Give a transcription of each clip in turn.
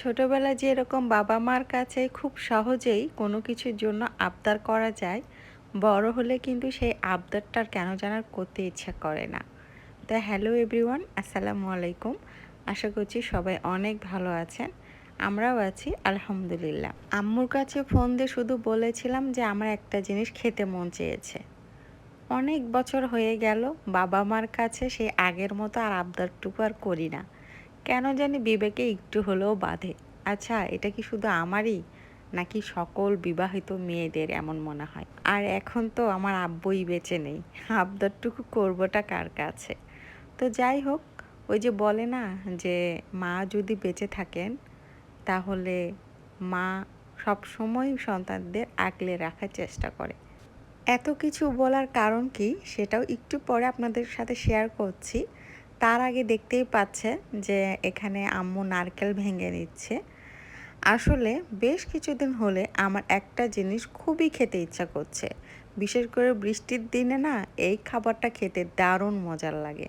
ছোটবেলায় যেরকম বাবা মার কাছে খুব সহজেই কোনো কিছুর জন্য আবদার করা যায়, বড় হলে কিন্তু সেই আবদারটার কেন জানার করতে ইচ্ছা করে না। তো হ্যালো এভরিওয়ান, আসসালামু আলাইকুম। আশা করছি সবাই অনেক ভালো আছেন। আমরাও আছি, আলহামদুলিল্লাহ। আম্মুর কাছে ফোন দিয়ে শুধু বলেছিলাম যে আমার একটা জিনিস খেতে মন চেয়েছে। অনেক বছর হয়ে গেল, বাবা মার কাছে সেই আগের মতো আর আবদারটুকু আর করি না। কেন জানি বিবেকে একটু হলেও বাধে। আচ্ছা এটা কি শুধু আমারই? নাকি সকল বিবাহিত মেয়েদের এমন মনে হয়? আর এখন তো আমার আব্বুই বেঁচে নেই। আবদারটুকু করবোটা কার কাছে? তো যাই হোক, ওই যে বলে না যে, মা যদি বেঁচে থাকেন, তাহলে মা সব সময় সন্তানদের আগলে রাখার চেষ্টা করে। এত কিছু বলার কারণ কি? সেটাও একটু পরে আপনাদের সাথে শেয়ার করছি। তার আগে দেখতেই পাচ্ছেন যে এখানে আম্মু নারকেল ভেঙে নিচ্ছে। আসলে বেশ কিছুদিন হলে আমার একটা জিনিস খুবই খেতে ইচ্ছা করছে। বিশেষ করে বৃষ্টির দিনে না, এই খাবারটা খেতে দারুণ মজার লাগে।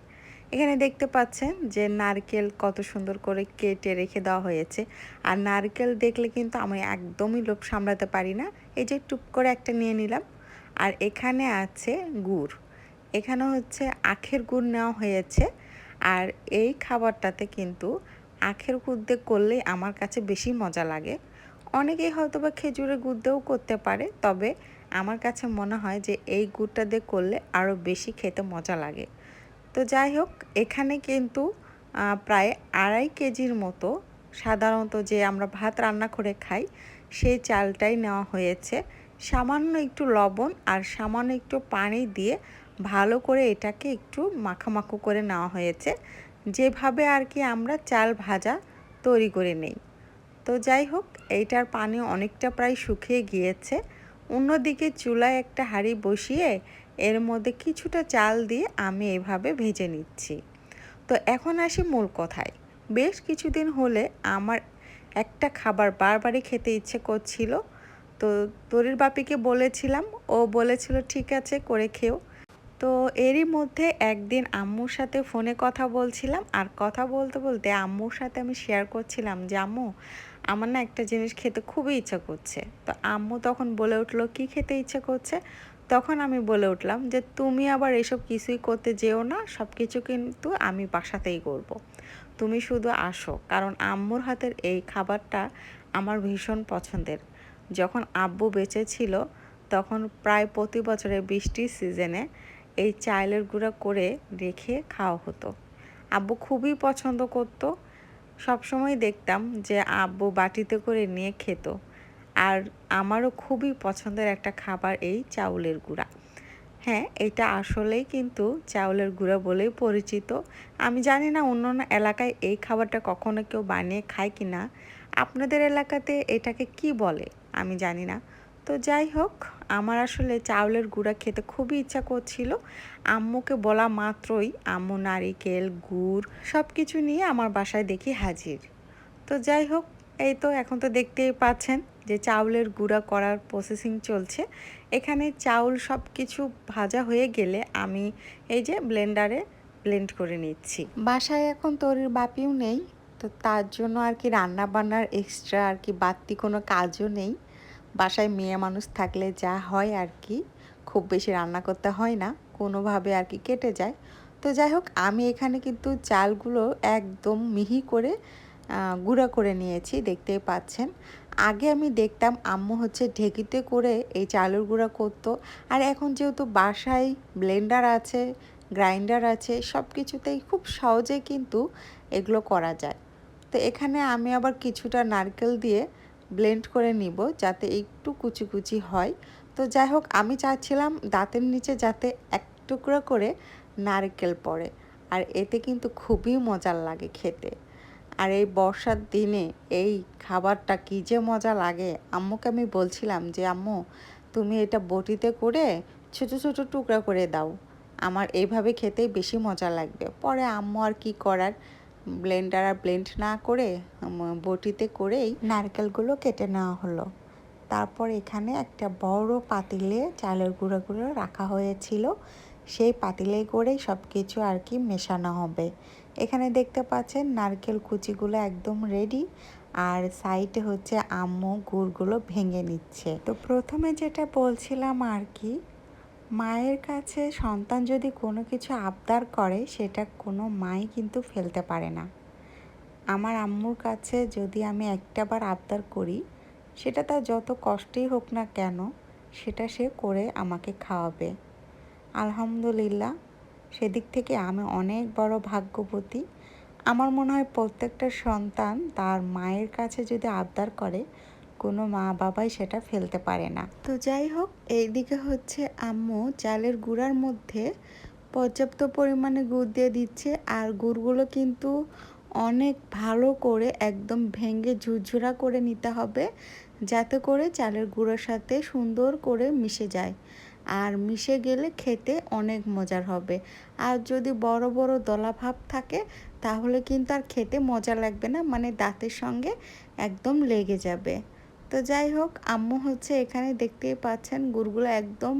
এখানে দেখতে পাচ্ছেন যে নারকেল কত সুন্দর করে কেটে রেখে দেওয়া হয়েছে। আর নারকেল দেখলে কিন্তু আমি একদমই লোভ সামলাতে পারি না। এই যে টুপ করে একটা নিয়ে নিলাম। আর এখানে আছে গুড়। এখানে হচ্ছে আখের গুড় নেওয়া হয়েছে। আর এই খাবারটাতে কিন্তু আখের গুড় দিয়ে করলে আমার কাছে বেশি মজা লাগে। অনেকেই হয়তো বা খেজুরের গুড় দিয়েও করতে পারে, তবে আমার কাছে মনে হয় যে এই গুড়টা দিয়ে করলে আরও বেশি খেতে মজা লাগে। তো যাই হোক, এখানে কিন্তু প্রায় আড়াই কেজির মতো সাধারণত যে আমরা ভাত রান্না করে খাই, সেই চালটাই নেওয়া হয়েছে। সামান্য একটু লবণ আর সামান্য একটু পানি দিয়ে ভালো করে এটাকে একটু মাখামাখো করে নেওয়া হয়েছে। যেভাবে আর কি আমরা চাল ভাজা তৈরি করে নেই। তো যাই হোক, এইটার পানি অনেকটা প্রায় শুকিয়ে গিয়েছে। অন্যদিকে চুলায় একটা হাঁড়ি বসিয়ে এর মধ্যে কিছুটা চাল দিয়ে আমি এভাবে ভেজে নিচ্ছি। তো এখন আসি মূল কথায়। বেশ কিছুদিন হলে আমার একটা খাবার বারবারই খেতে ইচ্ছে করছিল। তো তরির বাপিকে বলেছিলাম, ও বলেছিল, ঠিক আছে, করে খেও। তো এরই মধ্যে একদিন আম্মুর সাথে ফোনে কথা বলছিলাম আর কথা বলতে বলতে আম্মুর সাথে আমি শেয়ার করছিলাম যে, আম্মু, আমার না একটা জিনিস খেতে খুবই ইচ্ছা করছে। তো আম্মু তখন বলে উঠল, কি খেতে ইচ্ছে করছে? তখন আমি বলে উঠলাম যে, তুমি আবার এসব কিছুই করতে যেও না সব কিছু কিন্তু আমি বাসাতেই করব। তুমি শুধু আসো। কারণ আম্মুর হাতের এই খাবারটা আমার ভীষণ পছন্দের। যখন আব্বু বেঁচে ছিল, তখন প্রায় প্রতি বছরের বৃষ্টির সিজনে এই চাইলের গুঁড়া করে রেখে খাওয়া হতো। আব্বু খুবই পছন্দ করতো। সবসময় দেখতাম যে আব্বু বাটিতে করে নিয়ে খেত। আর আমারও খুবই পছন্দের একটা খাবার এই চাউলের গুঁড়া। হ্যাঁ এটা আসলেই কিন্তু চাউলের গুঁড়া বলেই পরিচিত। আমি জানি না অন্য এলাকায় এই খাবারটা কখনো কেউ বানিয়ে খায় কি না আপনাদের এলাকাতে এটাকে কি বলে? আমি জানি না। তো যাই হোক, আমার আসলে চাউলের গুঁড়া খেতে খুবই ইচ্ছা করছিল। আম্মুকে বলা মাত্রই আম্মু নারিকেল, গুড় সব কিছু নিয়ে আমার বাসায় দেখি হাজির। তো যাই হোক, এই তো এখন তো দেখতেই পাচ্ছেন যে চাউলের গুঁড়া করার প্রসেসিং চলছে। এখানে চাউল সব কিছু ভাজা হয়ে গেলে আমি এই যে ব্লেন্ডারে ব্লেন্ড করে নিচ্ছি। বাসায় এখন তরির বাপিও নেই, তো তার জন্য আর কি রান্না বান্নার এক্সট্রা আর কি বাড়তি কোনো কাজও নেই। বাসায় মেয়ে মানুষ থাকলে যা হয় আর কি, খুব বেশি রান্না করতে হয় না, কোনোভাবে আর কি কেটে যায়। তো যাই হোক, আমি এখানে কিন্তু চালগুলো একদম মিহি করে গুঁড়া করে নিয়েছি, দেখতেই পাচ্ছেন। আগে আমি দেখতাম আম্মু হচ্ছে ঢেকিতে করে এই চালের গুঁড়া করতো। আর এখন যেহেতু বাসায় ব্লেন্ডার আছে, গ্রাইন্ডার আছে সব কিছুতেই খুব সহজে কিন্তু এগুলো করা যায়। তো এখানে আমি আবার কিছুটা নারকেল দিয়ে ব্লেন্ড করে নিব যাতে একটু কুচি কুচি হয়। তো যাই হোক আমি চাচ্ছিলাম দাঁতের নিচে যাতে এক টুকরো করে নারকেল পড়ে, আর এতে কিন্তু খুবই মজার লাগে খেতে। আর এই বর্ষার দিনে এই খাবারটা কী যে মজা লাগে, আম্মুকে আমি বলছিলাম যে, আম্মু, তুমি এটা বটিতে করে ছোট ছোট টুকরা করে দাও। আমার এইভাবে খেতেই বেশি মজা লাগবে। পরে আম্মু আর কি করার ব্লেন্ডার আর ব্লেন্ড না করে বটিতে করেই নারকেলগুলো কেটে নেওয়া হলো। তারপর এখানে একটা বড় পাতিলে চালের গুঁড়োগুলো রাখা হয়েছিল। সেই পাতিলে করেই সব কিছু আর কি মেশানো হবে। এখানে দেখতে পাচ্ছেন নারকেল কুচিগুলো একদম রেডি আর সাইডে হচ্ছে আম্মু গুড়গুলো ভেঙে নিচ্ছে। তো প্রথমে যেটা বলছিলাম আর কি মায়ের কাছে সন্তান যদি কোনো কিছু আবদার করে, সেটা কোনো মাই কিন্তু ফেলতে পারে না। আমার আম্মুর কাছে যদি আমি একটা বার আবদার করি, সেটা তার যত কষ্টই হোক না কেন, সেটা সে করে আমাকে খাওয়াবে। আলহামদুলিল্লাহ, সেদিক থেকে আমি অনেক বড় ভাগ্যবতী। আমার মনে হয় প্রত্যেকটা সন্তান তার মায়ের কাছে যদি আবদার করে কোনো মা বাবাই সেটা ফেলতে পারে না। তো যাই হোক, এইদিকে হচ্ছে আম্মু চালের গুঁড়ার মধ্যে পর্যাপ্ত পরিমাণে গুড় দিয়ে দিচ্ছে আর গুড়গুলো কিন্তু অনেক ভালো করে একদম ভেঙে ঝুরঝুরা করে নিতে হবে যাতে করে চালের গুঁড়োর সাথে সুন্দর করে মিশে যায়। আর মিশে গেলে খেতে অনেক মজার হবে। আর যদি বড় বড় দলা ভাব থাকে, তাহলে কিন্তু আর খেতে মজা লাগবে না মানে দাঁতের সঙ্গে একদম লেগে যাবে। তো যাই হোক, আম্মু হচ্ছে এখানে দেখতেই পাচ্ছেন গুড়গুলো একদম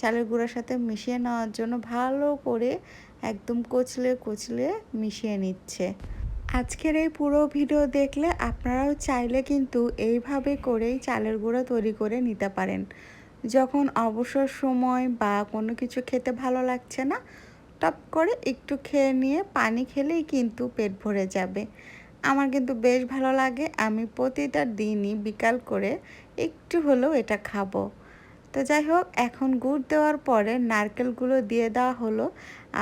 চালের গুঁড়োর সাথে মিশিয়ে নেওয়ার জন্য ভালো করে একদম কচলে কচলে মিশিয়ে নিচ্ছে। আজকের এই পুরো ভিডিও দেখলে আপনারাও চাইলে কিন্তু এইভাবে করেই চালের গুঁড়ো তৈরি করে নিতে পারেন। যখন অবসর সময় বা কোনো কিছু খেতে ভালো লাগছে না, টপ করে একটু খেয়ে নিয়ে পানি খেলেই কিন্তু পেট ভরে যাবে। আমার কিন্তু বেশ ভালো লাগে। আমি প্রতিটা দিনই বিকাল করে একটু হলেও এটা খাব। তো যাই হোক, এখন গুড় দেওয়ার পরে নারকেলগুলো দিয়ে দেওয়া হলো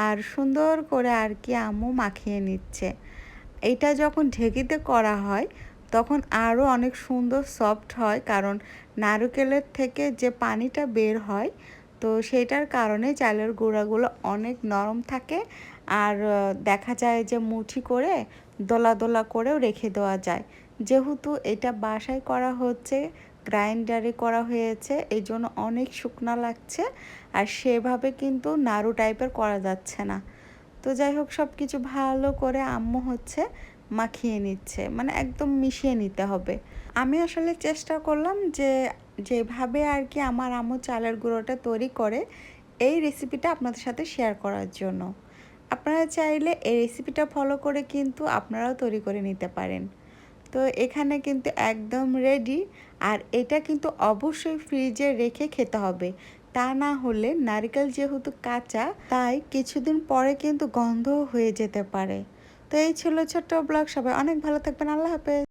আর সুন্দর করে আর কি আম্মু মাখিয়ে নিচ্ছে। এটা যখন ঢেকিতে করা হয়, তখন আরও অনেক সুন্দর সফট হয় কারণ নারকেলের থেকে যে পানিটা বের হয়, তো সেটার কারণে চালের গুঁড়াগুলো অনেক নরম থাকে। আর দেখা যায় যে মুঠি করে দোলা দোলা করেও রেখে দেওয়া যায়। যেহেতু এটা বাসায় করা হচ্ছে, গ্রাইন্ডারে করা হয়েছে এই জন্য অনেক শুকনা লাগছে আর সেভাবে কিন্তু নাড়ু টাইপের করা যাচ্ছে না। তো যাই হোক সব কিছু ভালো করে আম্মু হচ্ছে মাখিয়ে নিচ্ছে মানে একদম মিশিয়ে নিতে হবে। আমি আসলে চেষ্টা করলাম যে যেভাবে আর কি আমার আম্মু চালের গুঁড়োটা তৈরি করে, এই রেসিপিটা আপনাদের সাথে শেয়ার করার জন্য। আপনারা চাইলে এই রেসিপিটা ফলো করে কিন্তু আপনারাও তৈরি করে নিতে পারেন। তো এখানে কিন্তু একদম রেডি আর এটা কিন্তু অবশ্যই ফ্রিজে রেখে খেতে হবে। তা না হলে নারকেল যেহেতু কাঁচা, তাই কিছুদিন পরে কিন্তু গন্ধ হয়ে যেতে পারে। তো এই ছিল ছোট্ট ব্লগ সবাই অনেক ভালো থাকবেন, আল্লাহ হাফেজ।